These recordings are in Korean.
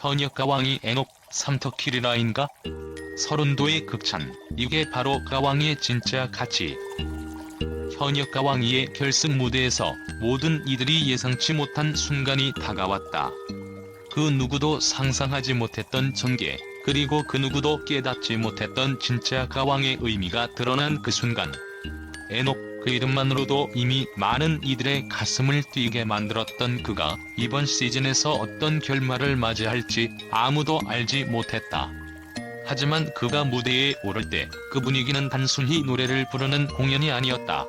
현역 가왕이 에녹 삼터킬이라인가? 서른도의 극찬, 이게 바로 가왕의 진짜 가치. 현역 가왕이의 결승 무대에서 모든 이들이 예상치 못한 순간이 다가왔다. 그 누구도 상상하지 못했던 전개, 그리고 그 누구도 깨닫지 못했던 진짜 가왕의 의미가 드러난 그 순간. 에녹 그 이름만으로도 이미 많은 이들의 가슴을 뛰게 만들었던 그가 이번 시즌에서 어떤 결말을 맞이할지 아무도 알지 못했다. 하지만 그가 무대에 오를 때 그 분위기는 단순히 노래를 부르는 공연이 아니었다.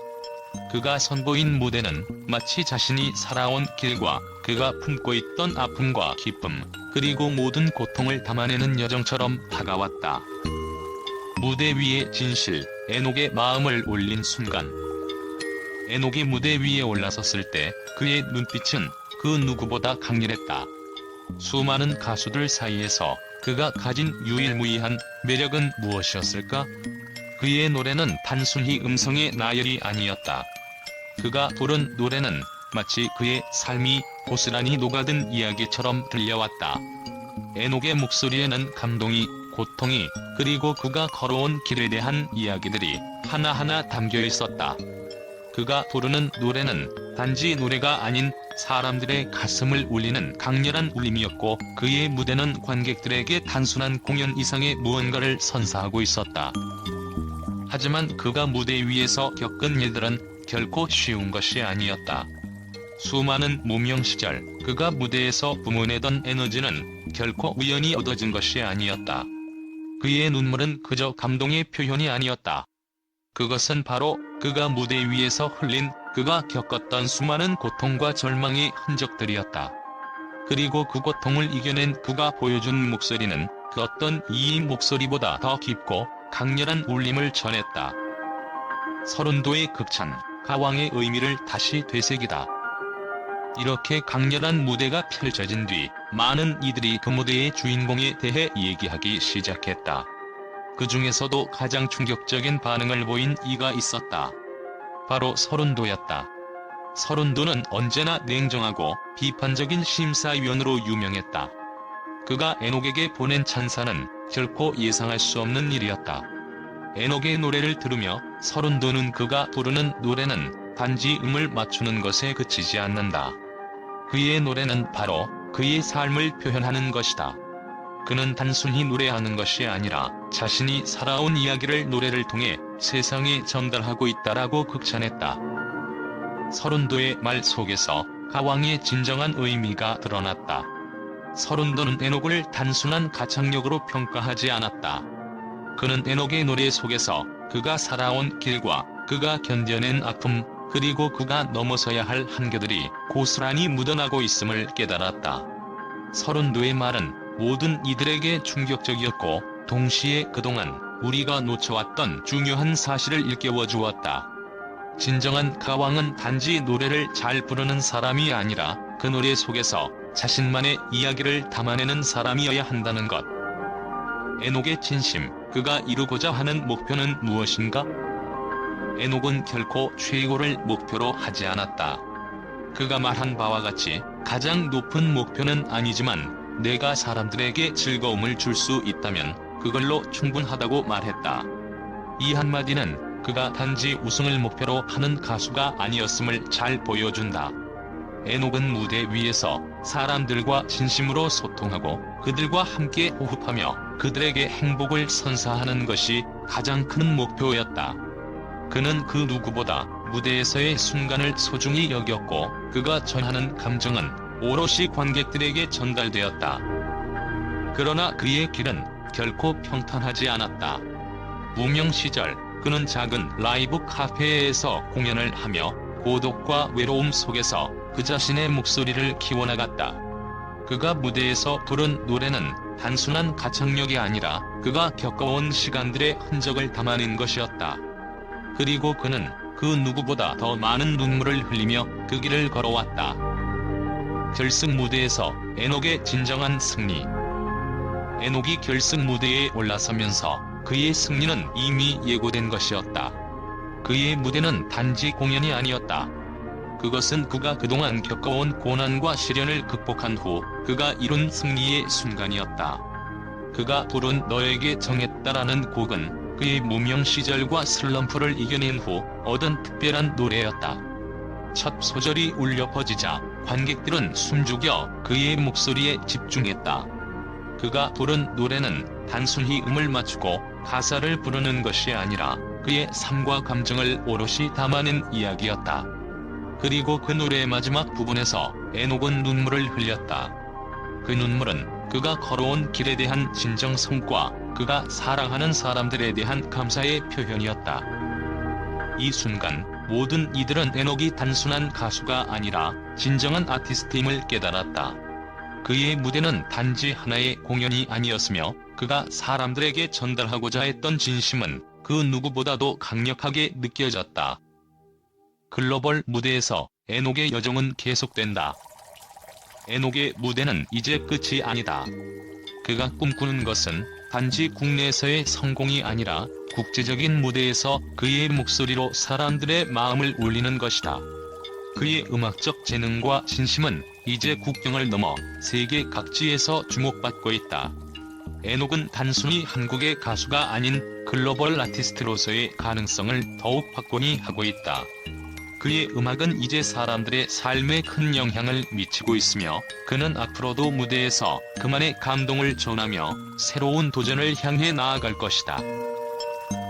그가 선보인 무대는 마치 자신이 살아온 길과 그가 품고 있던 아픔과 기쁨, 그리고 모든 고통을 담아내는 여정처럼 다가왔다. 무대 위의 진실, 에녹의 마음을 올린 순간. 에녹이 무대 위에 올라섰을 때 그의 눈빛은 그 누구보다 강렬했다. 수많은 가수들 사이에서 그가 가진 유일무이한 매력은 무엇이었을까? 그의 노래는 단순히 음성의 나열이 아니었다. 그가 부른 노래는 마치 그의 삶이 고스란히 녹아든 이야기처럼 들려왔다. 에녹의 목소리에는 감동이, 고통이, 그리고 그가 걸어온 길에 대한 이야기들이 하나하나 담겨 있었다. 그가 부르는 노래는 단지 노래가 아닌 사람들의 가슴을 울리는 강렬한 울림이었고 그의 무대는 관객들에게 단순한 공연 이상의 무언가를 선사하고 있었다. 하지만 그가 무대 위에서 겪은 일들은 결코 쉬운 것이 아니었다. 수많은 무명 시절 그가 무대에서 뿜어내던 에너지는 결코 우연히 얻어진 것이 아니었다. 그의 눈물은 그저 감동의 표현이 아니었다. 그것은 바로 그가 무대 위에서 흘린 그가 겪었던 수많은 고통과 절망의 흔적들이었다. 그리고 그 고통을 이겨낸 그가 보여준 목소리는 그 어떤 이의 목소리보다 더 깊고 강렬한 울림을 전했다. 서른도의 극찬, 가왕의 의미를 다시 되새기다. 이렇게 강렬한 무대가 펼쳐진 뒤 많은 이들이 그 무대의 주인공에 대해 얘기하기 시작했다. 그 중에서도 가장 충격적인 반응을 보인 이가 있었다. 바로 서른도였다. 서른도는 언제나 냉정하고 비판적인 심사위원으로 유명했다. 그가 에녹에게 보낸 찬사는 결코 예상할 수 없는 일이었다. 에녹의 노래를 들으며 서른도는 그가 부르는 노래는 단지 음을 맞추는 것에 그치지 않는다. 그의 노래는 바로 그의 삶을 표현하는 것이다. 그는 단순히 노래하는 것이 아니라 자신이 살아온 이야기를 노래를 통해 세상에 전달하고 있다라고 극찬했다. 서른도의 말 속에서 가왕의 진정한 의미가 드러났다. 서른도는 에녹을 단순한 가창력으로 평가하지 않았다. 그는 에녹의 노래 속에서 그가 살아온 길과 그가 견뎌낸 아픔, 그리고 그가 넘어서야 할 한계들이 고스란히 묻어나고 있음을 깨달았다. 서른도의 말은 모든 이들에게 충격적이었고 동시에 그동안 우리가 놓쳐왔던 중요한 사실을 일깨워 주었다. 진정한 가왕은 단지 노래를 잘 부르는 사람이 아니라 그 노래 속에서 자신만의 이야기를 담아내는 사람이어야 한다는 것. 에녹의 진심, 그가 이루고자 하는 목표는 무엇인가? 에녹은 결코 최고를 목표로 하지 않았다. 그가 말한 바와 같이 가장 높은 목표는 아니지만 내가 사람들에게 즐거움을 줄 수 있다면 그걸로 충분하다고 말했다. 이 한마디는 그가 단지 우승을 목표로 하는 가수가 아니었음을 잘 보여준다. 에녹은 무대 위에서 사람들과 진심으로 소통하고 그들과 함께 호흡하며 그들에게 행복을 선사하는 것이 가장 큰 목표였다. 그는 그 누구보다 무대에서의 순간을 소중히 여겼고 그가 전하는 감정은 오롯이 관객들에게 전달되었다. 그러나 그의 길은 결코 평탄하지 않았다. 무명 시절 그는 작은 라이브 카페에서 공연을 하며 고독과 외로움 속에서 그 자신의 목소리를 키워나갔다. 그가 무대에서 부른 노래는 단순한 가창력이 아니라 그가 겪어온 시간들의 흔적을 담아낸 것이었다. 그리고 그는 그 누구보다 더 많은 눈물을 흘리며 그 길을 걸어왔다. 결승 무대에서 에녹의 진정한 승리. 에녹이 결승 무대에 올라서면서 그의 승리는 이미 예고된 것이었다. 그의 무대는 단지 공연이 아니었다. 그것은 그가 그동안 겪어온 고난과 시련을 극복한 후 그가 이룬 승리의 순간이었다. 그가 부른 너에게 정했다라는 곡은 그의 무명 시절과 슬럼프를 이겨낸 후 얻은 특별한 노래였다. 첫 소절이 울려 퍼지자 관객들은 숨죽여 그의 목소리에 집중했다. 그가 부른 노래는 단순히 음을 맞추고 가사를 부르는 것이 아니라 그의 삶과 감정을 오롯이 담아낸 이야기였다. 그리고 그 노래의 마지막 부분에서 에녹은 눈물을 흘렸다. 그 눈물은 그가 걸어온 길에 대한 진정성과 그가 사랑하는 사람들에 대한 감사의 표현이었다. 이 순간 모든 이들은 에녹이 단순한 가수가 아니라 진정한 아티스트임을 깨달았다. 그의 무대는 단지 하나의 공연이 아니었으며 그가 사람들에게 전달하고자 했던 진심은 그 누구보다도 강력하게 느껴졌다. 글로벌 무대에서 에녹의 여정은 계속된다. 에녹의 무대는 이제 끝이 아니다. 그가 꿈꾸는 것은 단지 국내에서의 성공이 아니라 국제적인 무대에서 그의 목소리로 사람들의 마음을 울리는 것이다. 그의 음악적 재능과 진심은 이제 국경을 넘어 세계 각지에서 주목받고 있다. 에녹은 단순히 한국의 가수가 아닌 글로벌 아티스트로서의 가능성을 더욱 확고히 하고 있다. 그의 음악은 이제 사람들의 삶에 큰 영향을 미치고 있으며 그는 앞으로도 무대에서 그만의 감동을 전하며 새로운 도전을 향해 나아갈 것이다.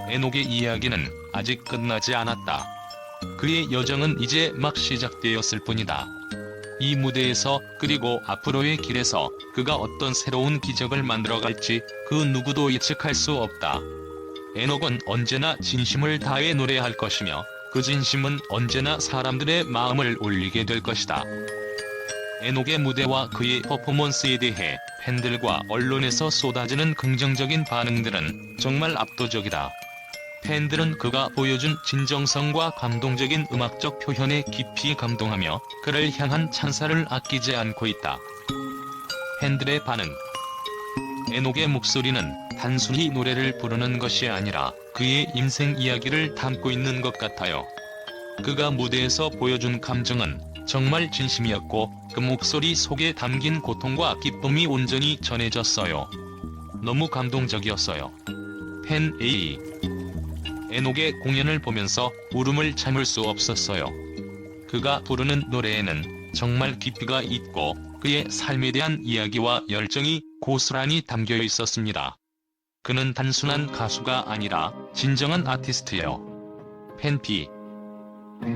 에녹의 이야기는 아직 끝나지 않았다. 그의 여정은 이제 막 시작되었을 뿐이다. 이 무대에서 그리고 앞으로의 길에서 그가 어떤 새로운 기적을 만들어갈지 그 누구도 예측할 수 없다. 에녹은 언제나 진심을 다해 노래할 것이며 그 진심은 언제나 사람들의 마음을 울리게 될 것이다. 에녹의 무대와 그의 퍼포먼스에 대해 팬들과 언론에서 쏟아지는 긍정적인 반응들은 정말 압도적이다. 팬들은 그가 보여준 진정성과 감동적인 음악적 표현에 깊이 감동하며 그를 향한 찬사를 아끼지 않고 있다. 팬들의 반응 에녹의 목소리는 단순히 노래를 부르는 것이 아니라 그의 인생 이야기를 담고 있는 것 같아요. 그가 무대에서 보여준 감정은 정말 진심이었고 그 목소리 속에 담긴 고통과 기쁨이 온전히 전해졌어요. 너무 감동적이었어요. 팬 A 에녹의 공연을 보면서 울음을 참을 수 없었어요. 그가 부르는 노래에는 정말 깊이가 있고 그의 삶에 대한 이야기와 열정이 고스란히 담겨 있었습니다. 그는 단순한 가수가 아니라 진정한 아티스트예요. 팬피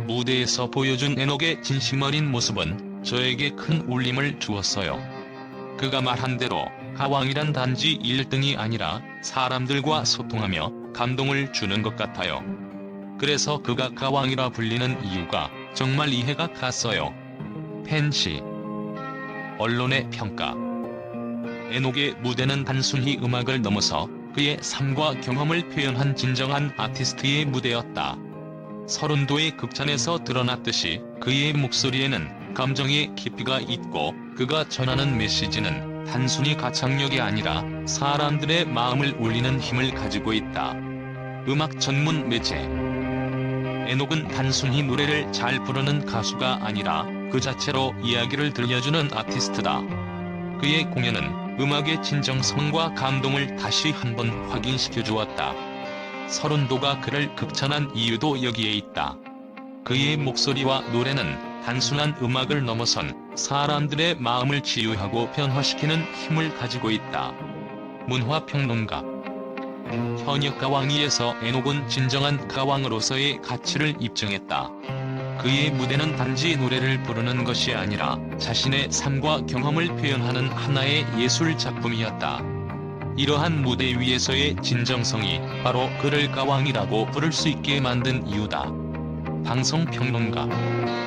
무대에서 보여준 에녹의 진심 어린 모습은 저에게 큰 울림을 주었어요. 그가 말한 대로 가왕이란 단지 1등이 아니라 사람들과 소통하며 감동을 주는 것 같아요. 그래서 그가 가왕이라 불리는 이유가 정말 이해가 갔어요. 팬시 언론의 평가 에녹의 무대는 단순히 음악을 넘어서 그의 삶과 경험을 표현한 진정한 아티스트의 무대였다. 서른도의 극찬에서 드러났듯이 그의 목소리에는 감정의 깊이가 있고 그가 전하는 메시지는 단순히 가창력이 아니라 사람들의 마음을 울리는 힘을 가지고 있다. 음악 전문 매체 에녹은 단순히 노래를 잘 부르는 가수가 아니라 그 자체로 이야기를 들려주는 아티스트다. 그의 공연은 음악의 진정성과 감동을 다시 한번 확인시켜 주었다. 서른도가 그를 극찬한 이유도 여기에 있다. 그의 목소리와 노래는 단순한 음악을 넘어선 사람들의 마음을 치유하고 변화시키는 힘을 가지고 있다. 문화평론가 현역 가왕이에서 에녹은 진정한 가왕으로서의 가치를 입증했다. 그의 무대는 단지 노래를 부르는 것이 아니라 자신의 삶과 경험을 표현하는 하나의 예술 작품이었다. 이러한 무대 위에서의 진정성이 바로 그를 가왕이라고 부를 수 있게 만든 이유다. 방송평론가